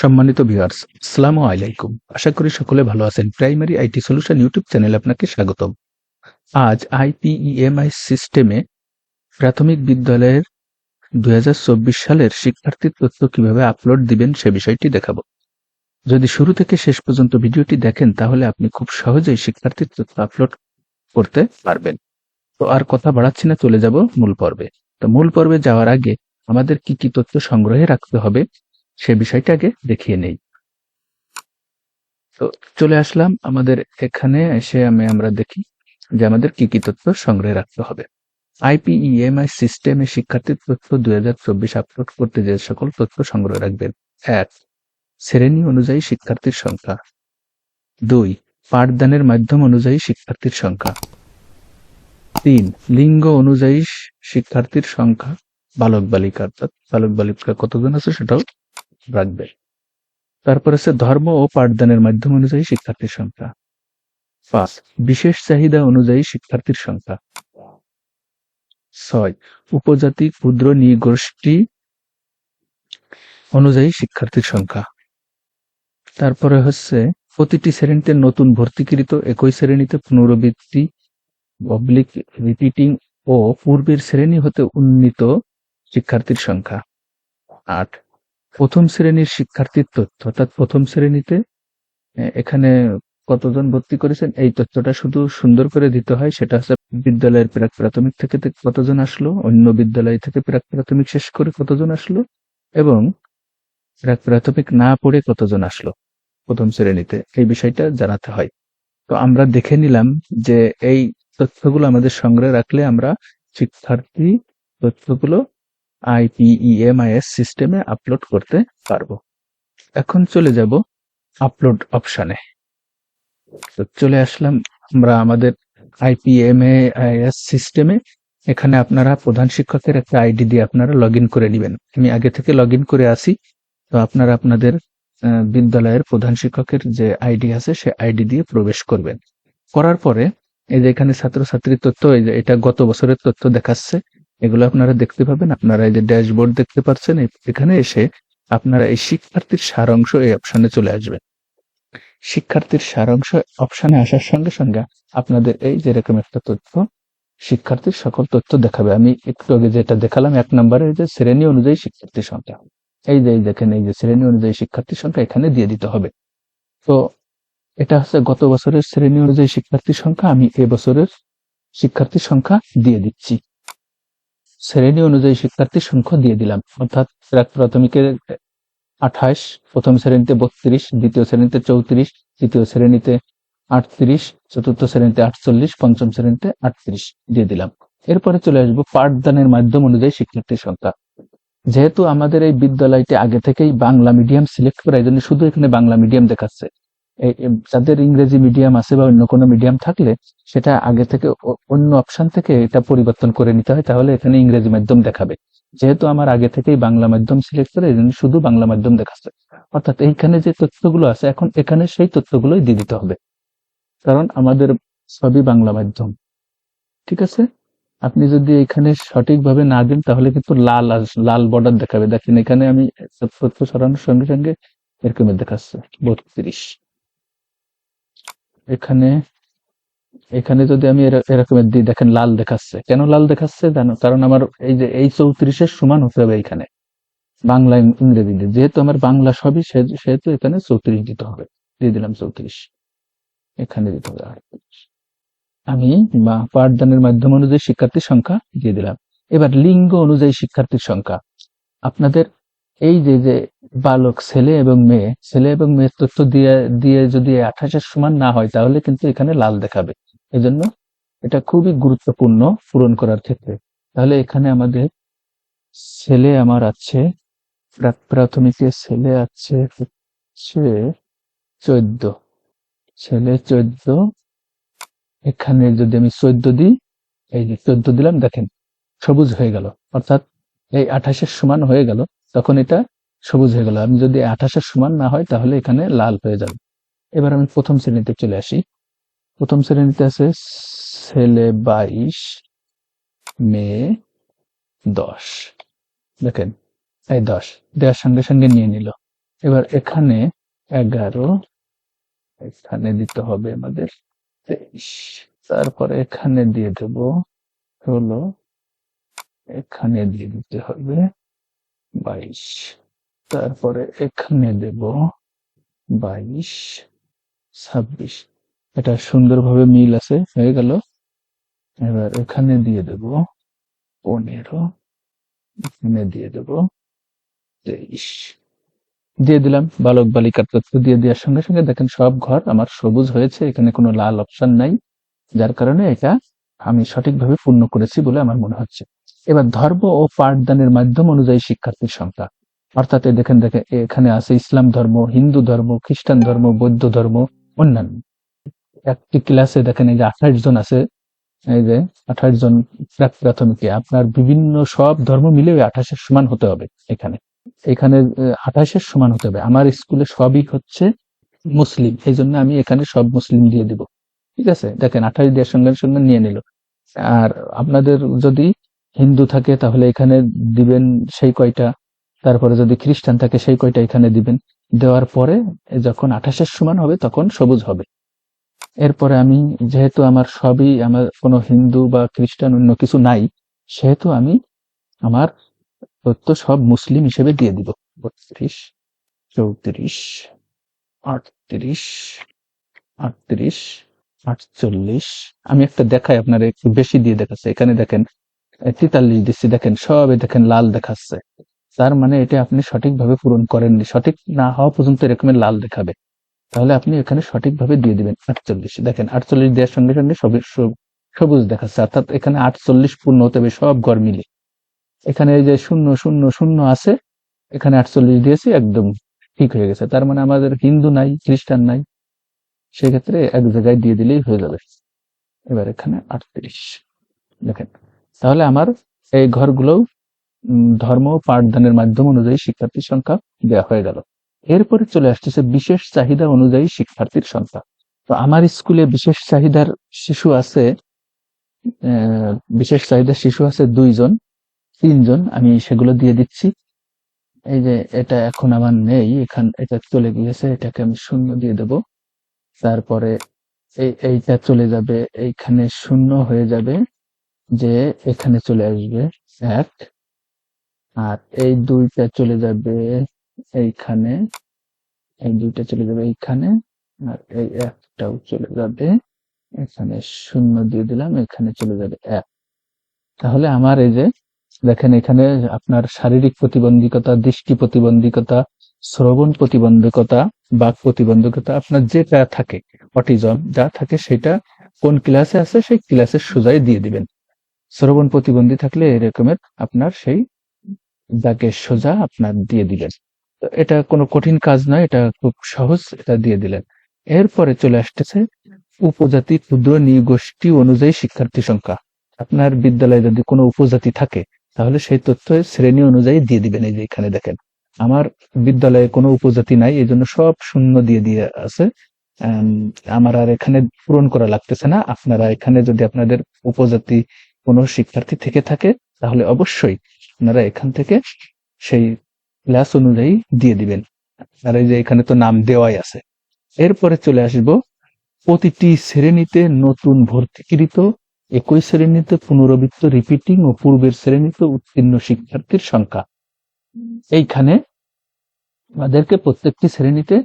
সম্মানিত ভিউয়ার্স আসসালামু আলাইকুম। আশা করি সকলে ভালো আছেন। প্রাইমারি আইটি সলিউশন ইউটিউব চ্যানেলে আপনাকে স্বাগতম। আজ আইপিইএমআই সিস্টেমে প্রাথমিক বিদ্যালয়ের দুই সালের শিক্ষার্থীর তথ্য কীভাবে আপলোড দিবেন সে বিষয়টি দেখাবো। যদি শুরু থেকে শেষ পর্যন্ত ভিডিওটি দেখেন, তাহলে আপনি খুব সহজেই শিক্ষার্থীর তথ্য আপলোড করতে পারবেন। তো আর কথা বাড়াচ্ছি না, চলে যাব মূল পর্বে। তো মূল পর্বে যাওয়ার আগে আমাদের কি কি তথ্য সংগ্রহে রাখতে হবে সে বিষয়টা আগে দেখিয়ে নেই। তো চলে আসলাম আমাদের এখানে, এসে আমি আমরা দেখি যে আমাদের কি কি তথ্য সংগ্রহে রাখতে হবে। আইপিইএমআই সিস্টেমে শিক্ষার্থীর তথ্য দুই হাজার চব্বিশ আপলোড করতে যে সকল তথ্য সংগ্রহ রাখবেন। এক, শ্রেণি অনুযায়ী শিক্ষার্থীর সংখ্যা। দুই, পাঠদানের মাধ্যম অনুযায়ী শিক্ষার্থীর সংখ্যা। তিন, লিঙ্গ অনুযায়ী শিক্ষার্থীর সংখ্যা। বালক বালিকা, অর্থাৎ বালক বালিকা কতজন আছে সেটাও রাখবে। তারপর আছে ধর্ম ও পাঠদানের মাধ্যম অনুযায়ী শিক্ষার্থীর সংখ্যা। পাঁচ, বিশেষ চাহিদা অনুযায়ী শিক্ষার্থীর সংখ্যা। ছয়, উপজাতি, ক্ষুদ্র, নৃগোষ্ঠী অনুযায়ী শিক্ষার্থীর সংখ্যা। তারপরে হচ্ছে প্রতিটি শ্রেণীতে নতুন ভর্তিকৃত একই শ্রেণীতে পুনরাবৃত্তি পাবলিক রিপিটিং ও পূর্বের শ্রেণি হতে উন্নীত শিক্ষার্থীর সংখ্যা। আট প্রথম শ্রেণির শিক্ষার্থীর তথ্য, অর্থাৎ প্রথম শ্রেণীতে এখানে কতজন ভর্তি করেছেন, এই তথ্যটা শুধু সুন্দর করে দিতে হয়, সেটা হচ্ছে বিদ্যালয়ের প্রাক প্রাথমিক থেকে কতজন আসলো, অন্য বিদ্যালয় থেকে প্রাক প্রাথমিক শেষ করে কতজন আসলো, এবং প্রাক প্রাথমিক না পড়ে কতজন আসলো প্রথম শ্রেণীতে, এই বিষয়টা জানাতে হয়। তো আমরা দেখে নিলাম যে এই তথ্যগুলো আমাদের সংগ্রহে রাখলে আমরা শিক্ষার্থী তথ্যগুলো আইপিইএমআইএস সিস্টেমে আপলোড করতে পারব। এখন চলে যাব আপলোড অপশানে তো চলে আসলাম আমরা আমাদের আইপিএমএআইএস সিস্টেমে এখানে আপনারা প্রধান শিক্ষকের একটা আইডি দিয়ে আপনারা লগ করে নেবেন। আমি আগে থেকে লগ করে আসি তো আপনারা আপনাদের বিদ্যালয়ের প্রধান শিক্ষকের যে আইডি আছে, সে আইডি দিয়ে প্রবেশ করবেন। করার পরে এই যে এখানে ছাত্রছাত্রীর তথ্য, এই যে এটা গত বছরের তথ্য দেখাচ্ছে। এগুলো আপনারা দেখতে পাবেন। আপনারা এই যে ড্যাশবোর্ড দেখতে পাচ্ছেন এখানে এসে আপনারা এই শিক্ষার্থীর সারাংশ এই অপশনে চলে আসবেন। শিক্ষার্থীর সারাংশ অপশনে আসার সঙ্গে সঙ্গে আপনাদের এই যেরকম একটা তথ্য, শিক্ষার্থীর সকল তথ্য দেখাবে। আমি একটু আগে যেটা দেখালাম, এক নম্বরে যে শ্রেণি অনুযায়ী শিক্ষার্থীর সংখ্যা। এই যে দেখেন, এই যে শ্রেণি অনুযায়ী শিক্ষার্থীর সংখ্যা এখানে দিয়ে দিতে হবে। তো এটা হচ্ছে গত বছরের শ্রেণি অনুযায়ী শিক্ষার্থীর সংখ্যা, আমি এ বছরের শিক্ষার্থীর সংখ্যা দিয়ে দিচ্ছি। শ্রেণি অনুযায়ী শিক্ষার্থীর সংখ্যা দিয়ে দিলাম। অর্থাৎ প্রাক প্রাথমিকের আঠাশ, প্রথম শ্রেণীতে বত্রিশ, দ্বিতীয় শ্রেণীতে চৌত্রিশ, তৃতীয় শ্রেণীতে আটত্রিশ, চতুর্থ শ্রেণীতে আটচল্লিশ, পঞ্চম শ্রেণীতে আটত্রিশ দিয়ে দিলাম। এরপরে চলে আসব পাঠদানের মাধ্যম অনুযায়ী শিক্ষার্থীর সংখ্যা। যেহেতু আমাদের এই বিদ্যালয়টি আগে থেকেই বাংলা মিডিয়াম সিলেক্ট করা, এই জন্য শুধু এখানে বাংলা মিডিয়াম দেখাচ্ছে। যাদের ইংরেজি মিডিয়াম আছে বা অন্য কোনো মিডিয়াম থাকলে সেটা আগে থেকে অন্য অপশন থেকে এটা পরিবর্তন করে নিতে হয়, তাহলে এখানে ইংরেজি মাধ্যম দেখাবে। যেহেতু আমার আগে থেকেই বাংলা মাধ্যম সিলেক্ট করে এই শুধু বাংলা মাধ্যম দেখাচ্ছে। অর্থাৎ এইখানে যে তথ্যগুলো আছে, এখন এখানে সেই তথ্যগুলোই দিয়ে দিতে হবে। কারণ আমাদের সবই বাংলা মাধ্যম। ঠিক আছে? আপনি যদি এখানে সঠিকভাবে না দেন, তাহলে কিন্তু লাল লাল বর্ডার দেখাবে। দেখেন এখানে আমি তথ্য সরানোর সঙ্গে সঙ্গে এরকমের দেখাচ্ছে। বত্রিশ এখানে এখানে যদি আমি এরকমের দিই দেখেন লাল দেখাচ্ছে। কেন লাল দেখাচ্ছে? জানো, কারণ আমার এই যে এই চৌত্রিশের সমান হতে হবে এখানে। বাংলা ইংরেজি যেহেতু আমার বাংলা সবই সেহেতু এখানে চৌত্রিশ দিতে হবে। দিয়ে দিলাম চৌত্রিশ। এখানে দিতে হবে আমি বা পাঠদানের মাধ্যম অনুযায়ী শিক্ষার্থীর সংখ্যা দিয়ে দিলাম। এবার লিঙ্গ অনুযায়ী শিক্ষার্থীর সংখ্যা। আপনাদের এই যে যে বালক, ছেলে এবং মেয়ে, ছেলে এবং মেয়ের তথ্য দিয়ে দিয়ে যদি আঠাশের সমান না হয়, তাহলে কিন্তু এখানে লাল দেখাবে। এজন্য এটা খুবই গুরুত্বপূর্ণ পূরণ করার ক্ষেত্রে। তাহলে এখানে আমাদের ছেলে আমার আছে প্রাথমিকে ছেলে আছে হচ্ছে চোদ্দ। ছেলে চোদ্দ, এখানে যদি আমি চোদ্দ দিই, এই যে চোদ্দ দিলাম, দেখেন, সবুজ হয়ে গেল। অর্থাৎ এই আঠাশের সমান হয়ে গেল। তখন এটা সবুজ হয়ে গেল। আমি যদি আঠাশের সমান না হয়, তাহলে এখানে লাল হয়ে যাবে। এবার আমি প্রথম শ্রেণীতে চলে আসি। প্রথম শ্রেণীতে আছে ছেলে বাইশ, মেয়ে দশ। দেখেন, এই দশ। দেওয়ার সঙ্গে সঙ্গে নিয়ে নিল। এবার এখানে এগারো এখানে দিতে হবে আমাদের তেইশ। তারপরে এখানে দিয়ে দেব ষোলো, এখানে দিয়ে দিতে হবে বাইশ। তারপরে এখানে দেব বাইশ, ছাব্বিশ। এটা সুন্দরভাবে মিল আছে, হয়ে গেল। এবার এখানে দিয়ে দেব পনেরো, এখানে দিয়ে দেব তেইশ। দিয়ে দিলাম, বালক বালিকার তথ্য দিয়ে দেওয়ার সঙ্গে সঙ্গে দেখেন সব ঘর আমার সবুজ হয়েছে, এখানে কোনো লাল অপশন নাই। যার কারণে এটা আমি সঠিকভাবে পূর্ণ করেছি বলে আমার মনে হচ্ছে। এবার ধর্ম ও পাঠদানের মাধ্যম অনুযায়ী শিক্ষার্থীর সংখ্যা। অর্থাৎ দেখেন দেখেন, এখানে আছে ইসলাম ধর্ম, হিন্দু ধর্ম, খ্রিস্টান ধর্ম, বৌদ্ধ ধর্ম, অন্যান্য। একটি ক্লাসে দেখেন এই যে আঠাশ জন আছে, এই যে আঠাশ জন প্রাথমিকে, আপনার বিভিন্ন সব ধর্ম মিলে ওই আঠাশের সমান হতে হবে এখানে। এখানে আঠাশের সমান হতে হবে। আমার স্কুলে সবই হচ্ছে মুসলিম, এই জন্য আমি এখানে সব মুসলিম দিয়ে দিব। ঠিক আছে? দেখেন, আঠাশ দেওয়ার সঙ্গে সঙ্গে নিয়ে নিল। আর আপনাদের যদি হিন্দু থাকে, তাহলে এখানে দিবেন সেই কয়টা। তারপরে যদি খ্রিস্টান থাকে, সেই কয়টা এখানে দিবেন। দেওয়ার পরে যখন আঠাশের সমান হবে, তখন সবুজ হবে। এরপরে আমি, যেহেতু আমার সবই আমার কোনো হিন্দু বা খ্রিস্টান অন্য কিছু নাই, সেহেতু আমি আমার তথ্য সব মুসলিম হিসেবে দিয়ে দিব। বত্রিশ, চৌত্রিশ, আটত্রিশ আটত্রিশ, আটচল্লিশ। আমি একটা দেখাই, আপনার একটু বেশি দিয়ে দেখাচ্ছে। এখানে দেখেন তেতাল্লিশ দিচ্ছি দেখেন, সবে দেখেন লাল দেখাচ্ছে। তার মানে এটা আপনি সঠিকভাবে পূরণ করেননি। সঠিক না হওয়া পর্যন্ত এরকমের লাল দেখাবে। তাহলে আপনি এখানে সঠিকভাবে দিয়ে দিবেন আটচল্লিশ। দেখেন, আটচল্লিশ দেওয়ার সঙ্গে সঙ্গে সবুজ দেখাচ্ছে। অর্থাৎ এখানে আটচল্লিশ পূর্ণ হতে হবে, সব ঘর মিলে এখানে যে শূন্য শূন্য শূন্য আছে, এখানে আটচল্লিশ দিয়েছি, একদম ঠিক হয়ে গেছে। তার মানে আমাদের হিন্দু নাই, খ্রিস্টান নাই, সেক্ষেত্রে এক জায়গায় দিয়ে দিলেই হয়ে যাবে। এবার এখানে আটত্রিশ। দেখেন তাহলে আমার এই ঘরগুলো ধর্ম পাঠদানের মাধ্যম অনুযায়ী শিক্ষার্থীর সংখ্যা দেওয়া হয়ে গেল। এরপরে চলে আসতেছে বিশেষ চাহিদা অনুযায়ী শিক্ষার্থীর সংখ্যা। তো আমার স্কুলে বিশেষ চাহিদার শিশু আছে বিশেষ চাহিদার শিশু আছে দুইজন, তিনজন, আমি সেগুলো দিয়ে দিচ্ছি। এই যে এটা এখন আমার নেই, এখান, এটা চলে গিয়েছে, এটাকে আমি শূন্য দিয়ে দেব। তারপরে এই, এইটা চলে যাবে, এইখানে শূন্য হয়ে যাবে। যে এখানে চলে আসবে এক, আর এই দুইটা চলে যাবে এইখানে, এই দুইটা চলে যাবে এইখানে, আর এই একটাও চলে যাবে এখানে শূন্য দিয়ে দিলাম, এখানে চলে যাবে এক। তাহলে আমার এই যে দেখেন এখানে আপনার শারীরিক প্রতিবন্ধকতা, দৃষ্টি প্রতিবন্ধকতা, শ্রবণ প্রতিবন্ধকতা, বাক প্রতিবন্ধকতা, আপনার যেটা থাকে, অটিজম যা থাকে সেটা কোন ক্লাসে আছে, সেই ক্লাসের সোজাই দিয়ে দিবেন। শ্রবণ প্রতিবন্ধী থাকলে এরকমের আপনার সেই দাগের সোজা আপনার দিয়ে দিলেন। তো এটা কোনো কঠিন কাজ নয়, এটা খুব সহজ এটা দিয়ে দিলেন। এরপরে চলে আসতেছে উপজাতি ক্ষুদ্র নিগোষ্ঠী অনুযায়ী শিক্ষার্থী সংখ্যা। আপনার বিদ্যালয়ে যদি কোনো উপজাতি থাকে, তাহলে সেই তথ্য শ্রেণি অনুযায়ী দিয়ে দিবেন, এই যে এখানে দেখেন। আমার বিদ্যালয়ে কোনো উপজাতি নাই এই জন্য সব শূন্য দিয়ে দিয়ে আছে। আমার আর এখানে পূরণ করা লাগতেছে না। আপনারা এখানে যদি আপনাদের উপজাতি কোনো শিক্ষার্থী থেকে থাকে, তাহলে অবশ্যই আপনারা এখান থেকে সেই ক্লাস অনুযায়ী দিয়ে দিবেন। আর এই যে এখানে তো নাম দেওয়াই আছে। এরপরে চলে আসব, প্রতিটি শ্রেণীতে নতুন ভর্তিকৃত, একই শ্রেণীতে পুনরাবৃত্ত রিপিটিং ও পূর্বের শ্রেণীতে উত্তীর্ণ শিক্ষার্থীর সংখ্যা। এইখানে আমাদেরকে প্রত্যেকটি শ্রেণীতে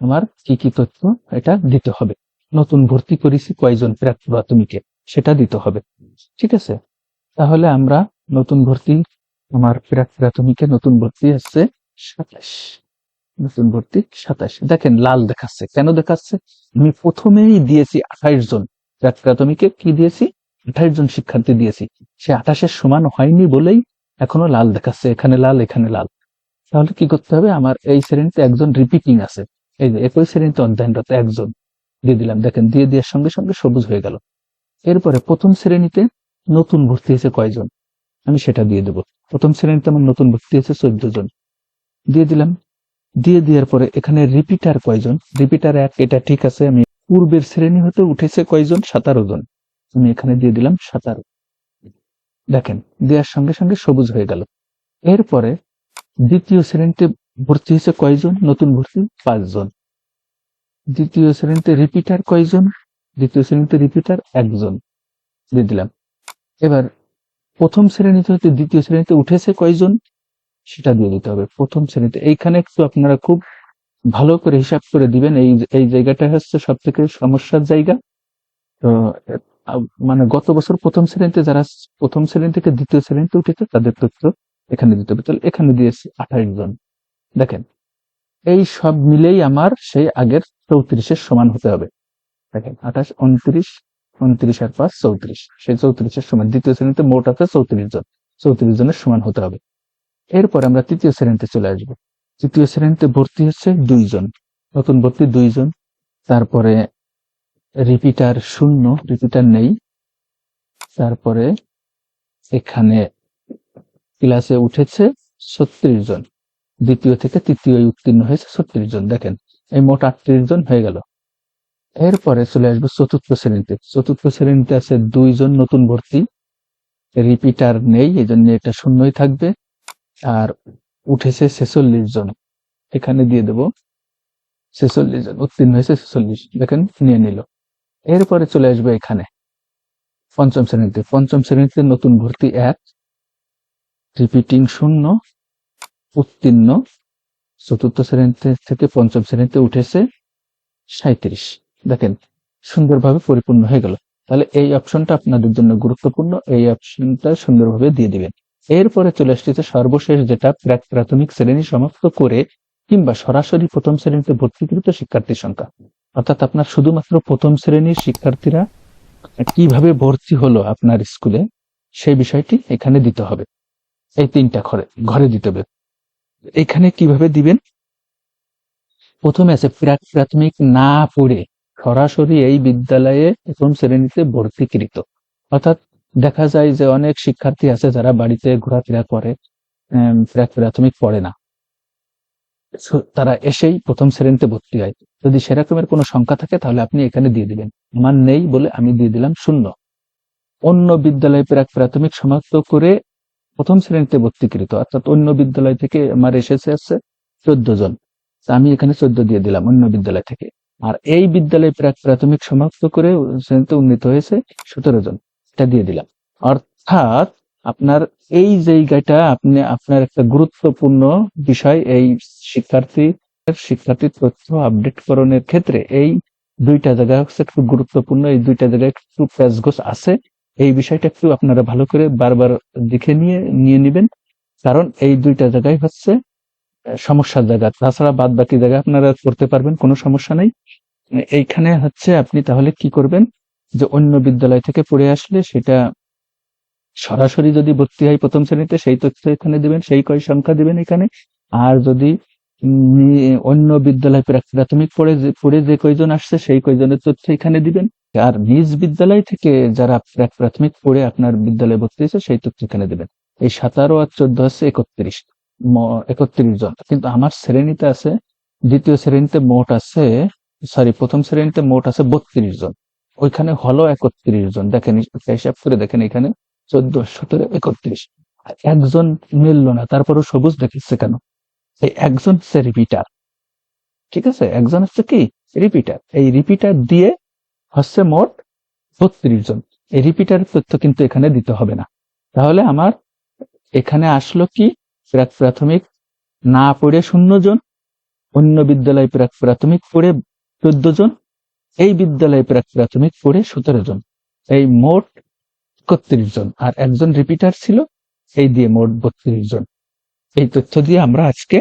আমার কি কি তথ্য এটা দিতে হবে। নতুন ভর্তি করেছি কয়জন প্রাথমিকে সেটা দিতে হবে। ঠিক আছে? তাহলে আমরা নতুন ভর্তি, আমার প্রাথমিকে নতুন ভর্তি আসছে সাতাশ। নতুন ভর্তি সাতাশ। দেখেন, লাল দেখাচ্ছে। কেন দেখাচ্ছে? আমি প্রথমেই দিয়েছি আঠাইশ জন প্রাথমিকে কি দিয়েছি? আঠাইশ জন শিক্ষার্থী দিয়েছি। সে আঠাশের সমান হয়নি বলেই এখনও লাল দেখাচ্ছে। এখানে লাল এখানে লাল। তাহলে কি করতে হবে? আমার এই শ্রেণীতে একজন রিপিটিং আছে। এই যে, একই শ্রেণীতে অধ্যয়নরত একজন। দিয়ে দিলাম। দেখেন, দিয়ে দেওয়ার সঙ্গে সঙ্গে সবুজ হয়ে গেল। এরপরে প্রথম শ্রেণীতে নতুন ভর্তি হয়েছে কয়জন? আমি সেটা দিয়ে দেব। প্রথম শ্রেণীতে আমার নতুন ভর্তি হয়েছে চোদ্দ জন। দিয়ে দিলাম। দিয়ে দেওয়ার পরে এখানে রিপিটার কয়জন? রিপিটার এক, এটা ঠিক আছে, আমি পূর্বের শ্রেণি হতে উঠেছে কয়জন? সাতারো জন। আমি এখানে দিয়ে দিলাম সাতারো। দেখেন, দেওয়ার সঙ্গে সঙ্গে সবুজ হয়ে গেল। এরপরে দ্বিতীয় শ্রেণীতে ভর্তি হয়েছে কয়জন? নতুন ভর্তি পাঁচজন। দ্বিতীয় শ্রেণীতে রিপিটার কয়জন? দ্বিতীয় শ্রেণীতে রিপিটার একজন দিয়ে দিলাম। এবার প্রথম শ্রেণীতে হতে দ্বিতীয় শ্রেণীতে উঠেছে কয়জন, সেটা দিয়ে দিতে হবে। প্রথম শ্রেণীতে এইখানে একটু আপনারা খুব ভালো করে হিসাব করে দিবেন। এই এই জায়গাটা হচ্ছে সব থেকে সমস্যার জায়গা। তো মানে গত বছর প্রথম শ্রেণীতে যারা প্রথম শ্রেণি থেকে দ্বিতীয় শ্রেণীতে উঠেছে, তাদের তথ্য এখানে দিতে হবে। তাহলে এখানে দিয়েছি আঠাশ জন। দেখেন, এই সব মিলেই আমার সেই আগের চৌত্রিশের সমান হতে হবে। দেখেন, আঠাশ, উনত্রিশ উনত্রিশ আর পাঁচ, চৌত্রিশ। সেই চৌত্রিশের সমান দ্বিতীয় শ্রেণীতে মোট আছে চৌত্রিশ জন। চৌত্রিশ জনের সমান হতে হবে। এরপর আমরা তৃতীয় শ্রেণীতে চলে আসব। তৃতীয় শ্রেণীতে ভর্তি হচ্ছে দুইজন নতুন ভর্তি দুইজন তারপরে রিপিটার শূন্য, রিপিটার নেই। তারপরে এখানে ক্লাসে উঠেছে ছত্রিশ জন। দ্বিতীয় থেকে তৃতীয় উত্তীর্ণ হয়েছে ছত্রিশ জন। দেখেন, এই মোট আটত্রিশ জন হয়ে গেল। এরপরে চলে আসবে চতুর্থ শ্রেণীতে। চতুর্থ শ্রেণীতে আছে দুইজন নতুন ভর্তি। রিপিটার নেই এই জন্য এটা শূন্যই থাকবে। আর উঠেছে ছেচল্লিশ জন। এখানে দিয়ে দেব ছেচল্লিশ জন, উত্তীর্ণ হয়েছে ছেচল্লিশ। দেখেন, নিয়ে নিল। এরপরে চলে আসবে এখানে, পঞ্চম শ্রেণীতে। পঞ্চম শ্রেণীতে নতুন ভর্তি এক, রিপিটিং শূন্য, উত্তীর্ণ। চতুর্থ শ্রেণীতে থেকে পঞ্চম শ্রেণীতে উঠেছে সাঁত্রিশ দেখেন, সুন্দরভাবে পরিপূর্ণ হয়ে গেল। তাহলে এই অপশনটা আপনাদের জন্য গুরুত্বপূর্ণ। এই অপশনটা সুন্দরভাবে দিয়ে দিবেন। এরপরে চলে আসছে সর্বশেষ যেটা প্রাথমিক শ্রেণি সমাপ্ত করে কিংবা সরাসরি প্রথম শ্রেণীতে ভর্তিকৃত শিক্ষার্থীর সংখ্যা। অর্থাৎ আপনার শুধুমাত্র প্রথম শ্রেণির শিক্ষার্থীরা কীভাবে ভর্তি হলো আপনার স্কুলে, সেই বিষয়টি এখানে দিতে হবে। এই তিনটা ঘরে ঘরে দিতে হবে। এখানে কীভাবে দিবেন? প্রথমে আছে প্রাথমিক না পড়ে সরাসরি এই বিদ্যালয়ে প্রথম শ্রেণীতে ভর্তিকৃত। অর্থাৎ দেখা যায় যে অনেক শিক্ষার্থী আছে যারা বাড়িতে ঘোরাফেরা করে প্রাথমিক পড়ে না। তারা এসেই প্রথম শ্রেণীতে ভর্তি হয়। যদি সেরকমের কোনো সংখ্যা থাকে তাহলে আপনি এখানে দিয়ে দিবেন। আমার নেই বলে আমি দিয়ে দিলাম শূন্য। অন্য বিদ্যালয়ে প্রাক প্রাথমিক সমাপ্ত করে প্রথম শ্রেণীতে ভর্তিকৃত, অর্থাৎ অন্য বিদ্যালয় থেকে আমার এসেছে আছে চোদ্দ জন। আমি এখানে চোদ্দ দিয়ে দিলাম অন্য বিদ্যালয় থেকে। আর এই বিদ্যালয় প্রাথমিক সমাপ্ত করে শ্রেণীতে উন্নীত হয়েছে সতেরো জন। এটা দিয়ে দিলাম। অর্থাৎ আপনার এই জায়গাটা আপনি, আপনার একটা গুরুত্বপূর্ণ বিষয়, এই শিক্ষার্থী শিক্ষার্থীর তথ্য আপডেট করণের ক্ষেত্রে এই দুইটা জায়গা হচ্ছে একটু গুরুত্বপূর্ণ, এই দুইটা জায়গায় একটু প্যাচগোছ আছে। এই বিষয়টা একটু আপনারা ভালো করে বারবার দেখে নিয়ে নিয়ে নেবেন। কারণ এই দুইটা জায়গায় হচ্ছে সমস্যার জায়গা। তাছাড়া বাদ বাকি জায়গা আপনারা করতে পারবেন, কোনো সমস্যা নেই। এইখানে হচ্ছে আপনি তাহলে কি করবেন? যে অন্য বিদ্যালয় থেকে পড়ে আসলে সেটা সরাসরি যদি ভর্তি হয় প্রথম শ্রেণীতে, সেই তথ্য এখানে দিবেন, সেই কয় সংখ্যা দিবেন এখানে। আর যদি অন্য বিদ্যালয় প্রাথমিক পড়ে পড়ে যে কয়জন আসছে, সেই কয়জনের তথ্য এখানে দিবেন। আর নিজ বিদ্যালয় থেকে যারা প্রাথমিক পড়ে আপনার বিদ্যালয়ে ভর্তি হয়েছে, সেই তথ্য এখানে দিবেন। এই সাতারো আর চোদ্দ হচ্ছে একত্রিশ। একত্রিশ জন। কিন্তু আমার শ্রেণীতে আছে, দ্বিতীয় শ্রেণীতে মোট আছে সরি প্রথম শ্রেণীতে মোট আছে বত্রিশ জন। ওইখানে হলো একত্রিশ জন। দেখেন, হিসাব করে দেখেন এখানে চোদ্দ, সতেরো, একত্রিশ। একজন মিললো না, তারপরও সবুজ দেখাচ্ছে কেন? এই একজন হচ্ছে রিপিটার ঠিক আছে? একজন হচ্ছে কি? রিপিটার এই রিপিটার দিয়ে হচ্ছে মোট বত্রিশ জন। এই রিপিটার তথ্য কিন্তু এখানে দিতে হবে না। তাহলে আমার এখানে আসলো কি? প্রাক প্রাথমিক না পড়ে শূন্য জন, অন্য বিদ্যালয় প্রাক প্রাথমিক পড়ে চোদ্দ জন, এই বিদ্যালয়ে প্রাক প্রাথমিক পড়ে সতেরো জন, এই মোট একত্রিশ জন। আর একজন রিপিটার ছিল এই দিয়ে মোট বত্রিশ জন। এই তথ্য দিয়ে আমরা আজকে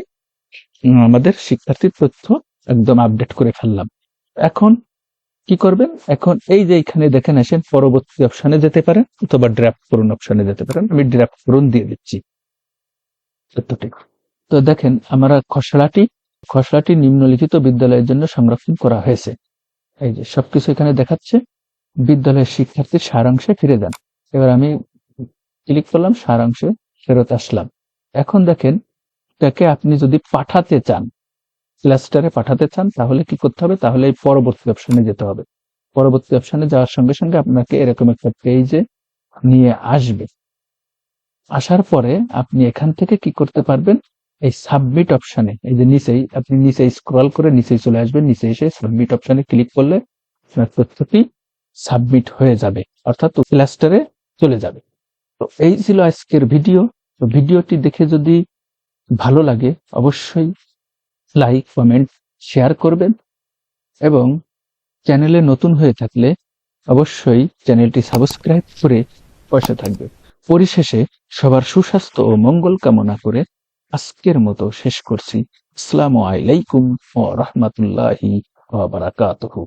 আমাদের শিক্ষার্থীর তথ্য একদম আপডেট করে ফেললাম। এখন কি করবেন? এখন এই যে এখানে দেখেন, আসেন, পরবর্তী অপশনে যেতে পারেন, অথবা ড্রাফট করুন অপশনে যেতে পারেন। আমি ড্রাফট করুন দিয়ে দিচ্ছি। তথ্যটি তো দেখেন, আমরা খসড়াটি খসড়াটি নিম্নলিখিত বিদ্যালয়ের জন্য সংরক্ষণ করা হয়েছে। এই যে, সবকিছু এখানে দেখাচ্ছে। বিদ্যালয়ের শিক্ষার্থীর সারাংশে ফিরে যান। এবার আমি ক্লিক করলাম, সারাংশে ফেরত আসলাম। এখন দেখেন, এটাকে আপনি যদি পাঠাতে চান ক্লাস্টারে পাঠাতে চান, তাহলে কি করতে হবে? তাহলে এই পরবর্তী অপশনে যেতে হবে। পরবর্তী অপশনে যাওয়ার সঙ্গে সঙ্গে আপনাকে এরকম একটা পেজে নিয়ে আসবে। আসার পরে আপনি এখান থেকে কি করতে পারবেন? এই সাবমিট অপশনে এই যে নিচেই, আপনি নিচে স্ক্রল করে নিচেই চলে আসবেন, নিচে এসে সাবমিট অপশনে ক্লিক করলে আপনার তথ্যটি সাবমিট হয়ে যাবে, অর্থাৎ ক্লাস্টারে চলে যাবে। তো এই ছিল আজকের ভিডিও তো ভিডিওটি দেখে যদি ভালো লাগে, অবশ্যই লাইক কমেন্ট শেয়ার করবেন এবং চ্যানেলে নতুন হয়ে থাকলে অবশ্যই চ্যানেলটি সাবস্ক্রাইব করে পাশে থাকবে পরিশেষে সবার সুস্বাস্থ্য ও মঙ্গল কামনা করে আজকের মতো শেষ করছি। আসসালামু আলাইকুম ও রহমতুল্লাহি বারাকাতুহু।